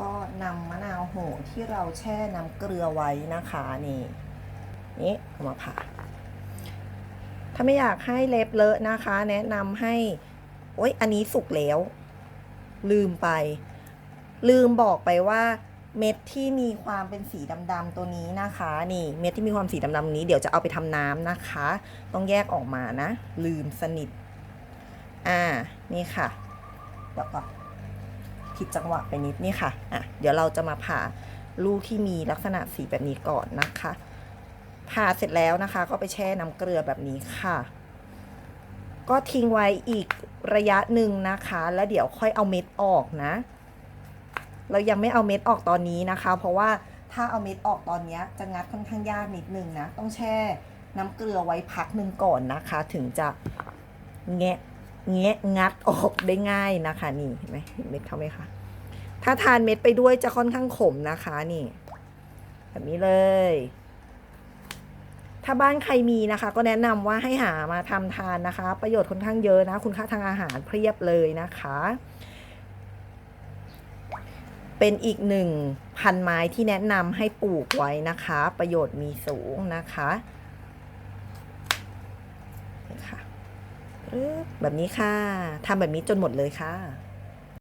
ก็นำมะนาวโหที่เราแช่น้ำเกลือไว้นะคะนี่นี่เอามาผ่าถ้าไม่อยากให้เล็บเลอะนะคะ แนะนำให้โอ๊ยอันนี้สุกแล้ว ลืมไป ลืมบอกไปว่าเม็ดที่มีความเป็นสีดำๆตัวนี้นะคะ นี่เม็ดที่มีความสีดำๆนี้เดี๋ยวจะเอาไปทำน้ำนะคะ ต้องแยกออกมานะ ลืมสนิท อ่า นี่ค่ะ เดี๋ยวก่อน ผิดจังหวะไปนิดนี่ค่ะอะ เดี๋ยวเราจะมาผ่าลูกที่มีลักษณะสีแบบนี้ก่อนนะคะ ผ่าเสร็จแล้วนะคะ ก็ไปแช่น้ำเกลือแบบนี้ค่ะ ก็ทิ้งไว้อีกระยะหนึ่งนะคะ แล้วเดี๋ยวค่อยเอาเม็ดออกนะ เรายังไม่เอาเม็ดออกตอนนี้นะคะ เพราะว่าถ้าเอาเม็ดออกตอนนี้จะงัดค่อนข้างยากนิดนึงนะ ต้องแช่น้ำเกลือไว้พักหนึ่งก่อนนะคะ ถึงจะแงะ แงะงัดออกได้ง่ายนะคะ นี่เห็นไหมเห็นเม็ดเขาไหมคะถ้าทานเม็ดไปด้วยจะค่อนข้างขมนะคะนี่ แบบนี้เลย ถ้าบ้านใครมีนะคะ ก็แนะนำว่าให้หามาทำทานนะคะ ประโยชน์ค่อนข้างเยอะนะ คุณค่าทางอาหารเพียบเลยนะคะ เป็นอีกหนึ่งพันไม้ที่แนะนำให้ปลูกไว้นะคะ ประโยชน์มีสูงนะคะค่ะ แบบนี้ค่ะทำแบบนี้จนหมดเลยค่ะ